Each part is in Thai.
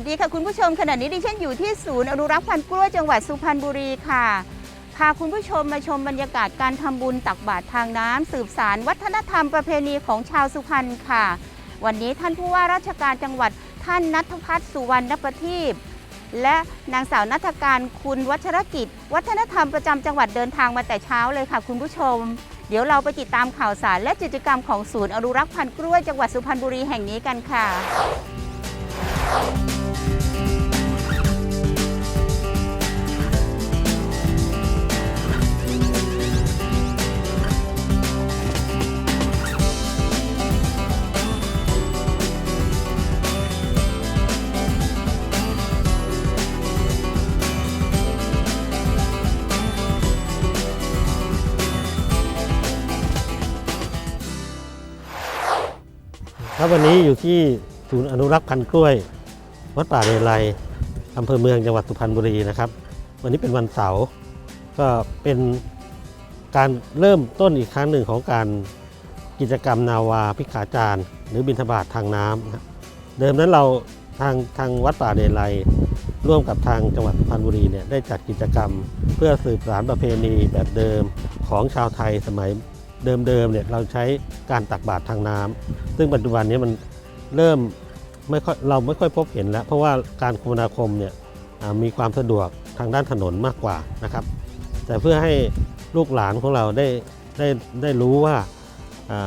วัสดีค่ะคุณผู้ชมขณะนี้ดิฉันอยู่ที่ศูนย์อนุรักษ์พันธุ์กล้วยจังหวัดสุพรรณบุรีค่ะพาคุณผู้ชมมาชมบรรยากาศการทำบุญตักบาตรทางน้ำสืบสารวัฒนธรรมประเพณีของชาวสุพรรณค่ะ วันนี้ท่านผู้ว่าราชการจังหวัดท่านนัทพัฒน์สุวรรณประทีปและนางสาวนัทการคุณวัชรกิจ วัฒนธรรมประจำจังหวัดเดินทางมาแต่เช้าเลยค่ะ คุณผู้ชม เดี๋ยวเราไปติดตามข่าวสารและกิจกรรมของศูนย์อนุรักษ์พันธุ์กล้วยจังหวัดสุพรรณบุรีแห่งนี้กันค่ะ ครับวันนี้อยู่ที่ศูนย์อนุรักษ์พันธุ์กล้วย วัดป่าเลไลอำเภอเมืองจังหวัดสุพรรณบุรีนะครับ วันนี้เป็นวันเสาร์ก็เป็นการเริ่มต้นอีกครั้งหนึ่งของการกิจกรรมนาวาพิขาจารย์ หรือบิณฑบาตทางน้ำนะเดิมนั้นเราทางทางวัดป่าเลไลร่วมกับทางจังหวัดสุพรรณบุรีเนี่ยได้จัดกิจกรรม เพื่อสืบสานประเพณีแบบเดิมของชาวไทยสมัยเดิมๆเนี่ยเราใช้การตักบาตรทางน้ำซึ่งปัจจุบันนี้มันเริ่ม ไม่ค่อยเราไม่ค่อยพบเห็นแล้ว เพราะว่าการคมนาคมเนี่ยมีความสะดวกทางด้านถนนมากกว่านะครับ แต่เพื่อให้ลูกหลานของเราได้ได้ได้รู้ว่า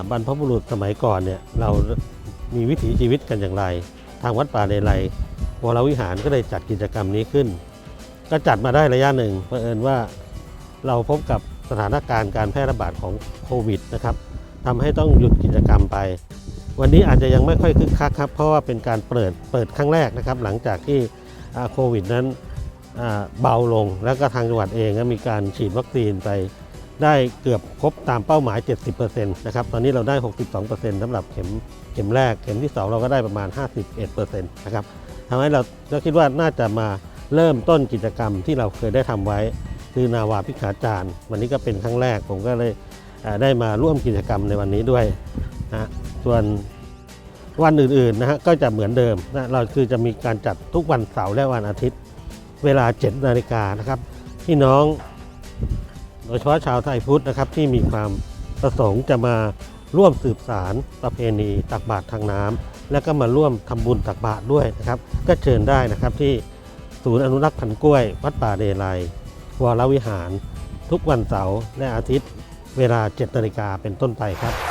บรรพบุรุษสมัยก่อนเนี่ยเรามีวิถีชีวิตกันอย่างไร ทางวัดป่าเลไลวรวิหารก็ได้จัดกิจกรรมนี้ขึ้น ก็จัดมาได้ระยะหนึ่งเผอิญว่าเราพบกับสถานการณ์การแพร่ระบาดของโควิดนะครับทำให้ต้องหยุดกิจกรรมไป วันนี้อาจจะยังไม่ค่อยคึกคักครับ เพราะว่าเป็นการเปิดเปิดครั้งแรกนะครับ หลังจากที่โควิดนั้นเบาลง แล้วก็ทางจังหวัดเองก็มีการฉีดวัคซีนไปได้เกือบครบตามเป้าหมาย 70%นะครับ ตอนนี้เราได้ 62%สำหรับเข็มเข็มแรก เข็มที่ 2 เราก็ได้ประมาณ 51%นะครับทำให้เราเราคิดว่าน่าจะมาเริ่มต้นกิจกรรมที่เราเคยได้ทำไว้ คือนาวาพิขาจารย์ วันนี้ก็เป็นครั้งแรกผมก็เลยได้มาร่วมกิจกรรมในวันนี้ด้วยนะ ส่วนวันอื่นๆนะฮะก็จะเหมือนเดิมนะเราคือจะมีการจัดทุกวันเสาร์และวันอาทิตย์ เวลา 7 นาฬิกานะครับพี่น้องโดยเฉพาะชาวไทยพุทธนะครับที่มีความประสงค์จะมาร่วมสืบสารประเพณีตักบาตรทางน้ำและก็มาร่วมทำบุญตักบาตรด้วยนะครับ ก็เชิญได้นะครับที่ศูนย์อนุรักษ์พันกล้วย วัดป่าเดลัยวรวิหาร ทุกวันเสาร์และอาทิตย์ เวลา 7 นาฬิกาเป็นต้นไปครับ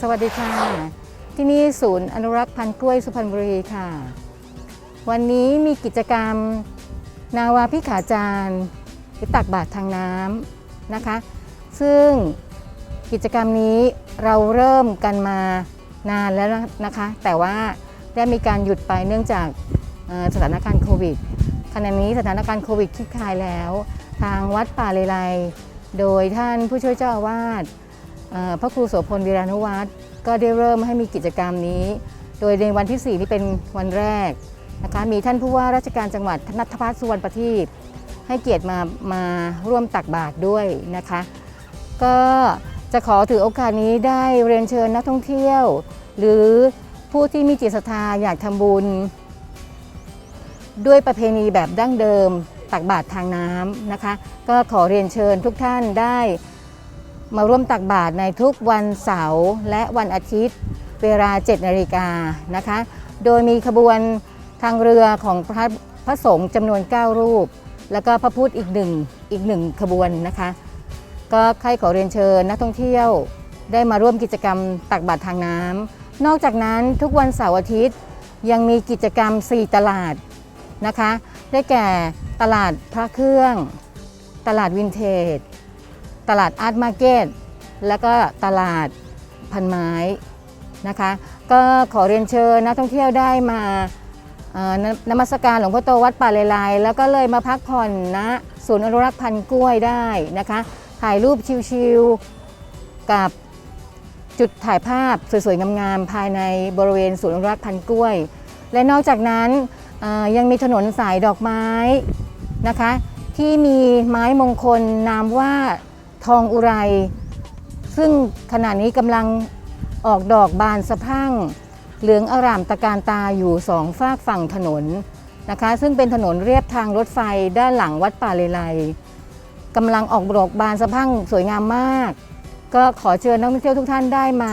สวัสดีค่ะ ที่นี่ศูนย์อนุรักษ์พันธุ์กล้วยสุพรรณบุรีค่ะ วันนี้มีกิจกรรมนาวาพิขาจารย์หรือตักบาตรทางน้ำนะคะ ซึ่งกิจกรรมนี้เราเริ่มกันมานานแล้วนะคะ แต่ว่าได้มีการหยุดไปเนื่องจากสถานการณ์โควิดขณะนี้สถานการณ์โควิดคลี่คลายแล้ว ทางวัดป่าเลไลโดยท่านผู้ช่วยเจ้าอาวาส พระครูโสพลวีรานุวัฒน์ก็ได้เริ่มให้มีกิจกรรมนี้ โดยในวันที่ 4 นี้เป็นวันแรกนะคะมีท่านผู้ว่าราชการจังหวัดนัทพัฒน์สุวรรณประทีปให้เกียรติมามาร่วมตักบาตรด้วยนะคะ ก็จะขอถือโอกาสนี้ได้เรียนเชิญนักท่องเที่ยว หรือผู้ที่มีจิตศรัทธาอยากทำบุญ ด้วยประเพณีแบบดั้งเดิมตักบาตรทางน้ำนะคะ ก็ขอเรียนเชิญทุกท่านได้ มาร่วมตักบาตรในทุกวันเสาร์และวันอาทิตย์ เวลา 7 นาฬิกานะคะ โดยมีขบวนทางเรือของพระพระสงฆ์จำนวน 9 รูป แล้วก็พระพุทธอีกหนึ่งอีกหนึ่งขบวนนะคะ ก็ใครขอเรียนเชิญนักท่องเที่ยวได้มาร่วมกิจกรรมตักบาตรทางน้ำนอกจากนั้นทุกวันเสาร์อาทิตย์ยังมีกิจกรรม 4 ตลาดนะคะ ได้แก่ตลาดพระเครื่อง ตลาดวินเทจ ตลาดอาร์ตมาร์เก็ตแล้วก็ตลาดพันไม้นะคะ ก็ขอเรียนเชิญนักท่องเที่ยวได้มานนมัสการหลวงพ่อโตวัดป่าเลไลแล้วก็เลยมาพักผ่อนณศูนย์อนุรักษ์พันธุ์กล้วยได้นะคะ ถ่ายรูปชิลๆกับจุดถ่ายภาพสวยๆงามๆภายในบริเวณศูนย์อนุรักษ์พันธุ์กล้วย และนอกจากนั้นยังมีถนนสายดอกไม้นะคะ ที่มีไม้มงคลนามว่า ทองอุไร ซึ่งขณะนี้กำลังออกดอกบานสะพั่ง เหลืองอร่ามตะการตาอยู่สองฝากฝั่งถนนนะคะ ซึ่งเป็นถนนเรียบทางรถไฟด้านหลังวัดป่าเลไลกำลังออกดอกบานสะพั่งสวยงามมาก ก็ขอเชิญนักท่องเที่ยวทุกท่านได้มา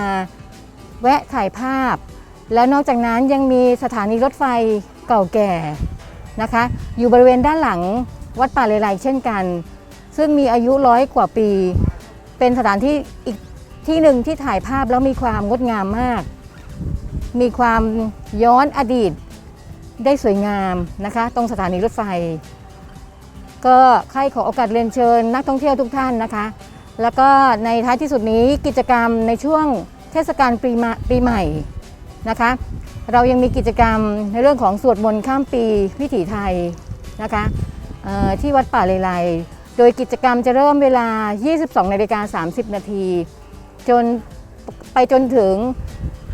แวะถ่ายภาพ แล้วนอกจากนั้นยังมีสถานีรถไฟเก่าแก่นะคะ อยู่บริเวณด้านหลังวัดป่าเลไลเช่นกัน ซึ่งมีอายุร้อยกว่าปี เป็นสถานที่อีกที่หนึ่งที่ถ่ายภาพแล้วมีความงดงามมาก มีความย้อนอดีตได้สวยงามนะคะ ตรงสถานีรถไฟ ก็ใครขอโอกาสเรียนเชิญนักท่องเที่ยวทุกท่านนะคะ แล้วก็ในท้ายที่สุดนี้กิจกรรมในช่วงเทศกาลปีปีใหม่นะคะ เรายังมีกิจกรรมในเรื่องของสวดมนต์ข้ามปีวิถีไทยนะคะที่วัดป่าเลไล โดยกิจกรรมจะเริ่มเวลา 22นาฬิกา30 นาทีจนไปจนถึง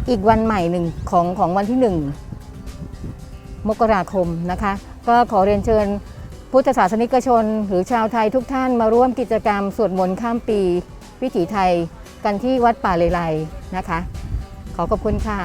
อีกวันใหม่หนึ่งของของวันที่ 1 มกราคมนะคะ ก็ขอเรียนเชิญพุทธศาสนิกชน หรือชาวไทยทุกท่านมาร่วมกิจกรรมสวดมนต์ข้ามปี วิถีไทยกันที่วัดป่าเลไลนะคะ ขอขอบคุณค่ะ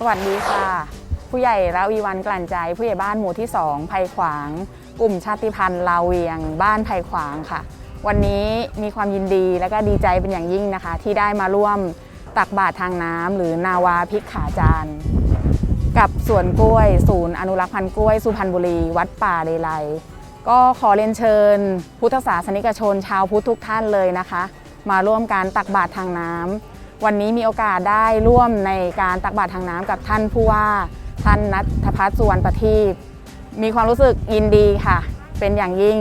สวัสดีค่ะ ผู้ใหญ่ระวีวันกลั่นใจ ผู้ใหญ่บ้านหมู่ที่2ไผ่ขวาง กลุ่มชาติพันธุ์ลาวเวียง บ้านไผ่ขวางค่ะ วันนี้มีความยินดีและก็ดีใจเป็นอย่างยิ่งนะคะ ที่ได้มาร่วมตักบาตรทางน้ำหรือนาวาพิกขาจารย์กับสวนกล้วย ศูนย์อนุรักษ์พันธุ์กล้วยสุพรรณบุรี วัดป่าเลไลก็ขอเรียนเชิญ พุทธศาสนิกชนชาวพุทธทุกท่านเลยนะคะ มาร่วมการตักบาตรทางน้ำ วันนี้มีโอกาสได้ร่วมในการตักบาตรทางน้ำกับท่านผู้ว่าท่านนัทพัฒน์สุวรรณประทีปมีความรู้สึกยินดีค่ะ เป็นอย่างยิ่ง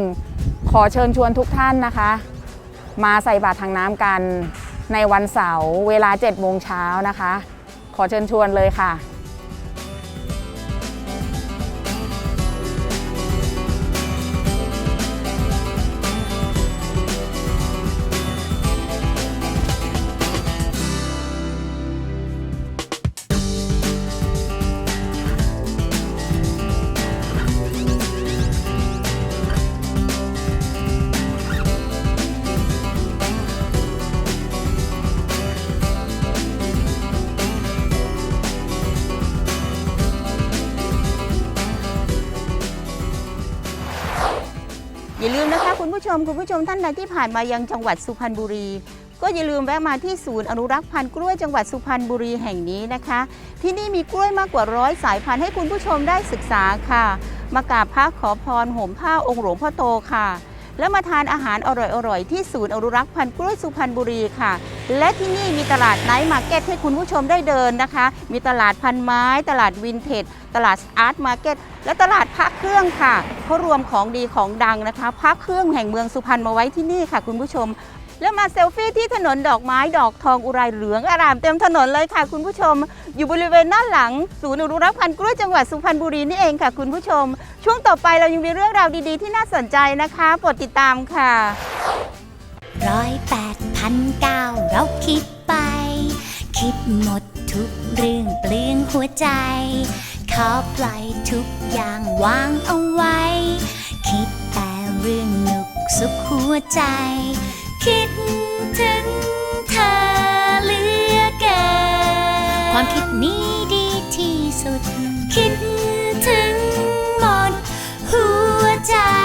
ขอเชิญชวนทุกท่านนะคะ มาใส่บาตรทางน้ำกันในวันเสาร์เวลา7โมงเช้านะคะ ขอเชิญชวนเลยค่ะ นะคะคุณผู้ชมคุณผู้ชมท่านใดที่ผ่านมายังจังหวัดสุพรรณบุรี ก็อย่าลืมแวะมาที่ศูนย์อนุรักษ์พันธุ์กล้วยจังหวัดสุพรรณบุรีแห่งนี้นะคะ ที่นี่มีกล้วยมากกว่าร้อยสายพันธุ์ให้คุณผู้ชมได้ศึกษาค่ะ มากราบพระขอพรห่มผ้าองค์หลวงพ่อโตค่ะ แล้วมาทานอาหารอร่อยๆ ที่ศูนย์อนุรักษ์พันธุ์กล้วยสุพรรณบุรีค่ะ และที่นี่มีตลาดไนท์มาร์เก็ตให้คุณผู้ชมได้เดินนะคะ มีตลาดพันไม้ ตลาดวินเทจ ตลาดอาร์ตมาร์เก็ต และตลาดพระเครื่องค่ะเขารวมของดีของดังนะคะ พระเครื่องแห่งเมืองสุพรรณมาไว้ที่นี่ค่ะ คุณผู้ชม แล้วมาเซลฟี่ที่ถนนดอกไม้ดอกทองอุไรเหลืองอารามเต็มถนนเลยค่ะ คุณผู้ชม อยู่บริเวณด้านหลังศูนย์อนุรักษ์พันธุ์กล้วยจังหวัดสุพรรณบุรีนี่เองค่ะคุณผู้ชม ช่วงต่อไปเรายังมีเรื่องราวดีๆ ที่น่าสนใจนะคะโปรดติดตามค่ะร้อยแปดพันเก้าเราคิดไป คิดหมดทุกเรื่องเปลืองหัวใจขอปล่อยทุกอย่างวางเอาไว้ คิดแต่เรื่องหนุกสุขหัวใจ คิดถึง ความคิดนี้ดีที่สุด คิดถึงหมดหัวใจ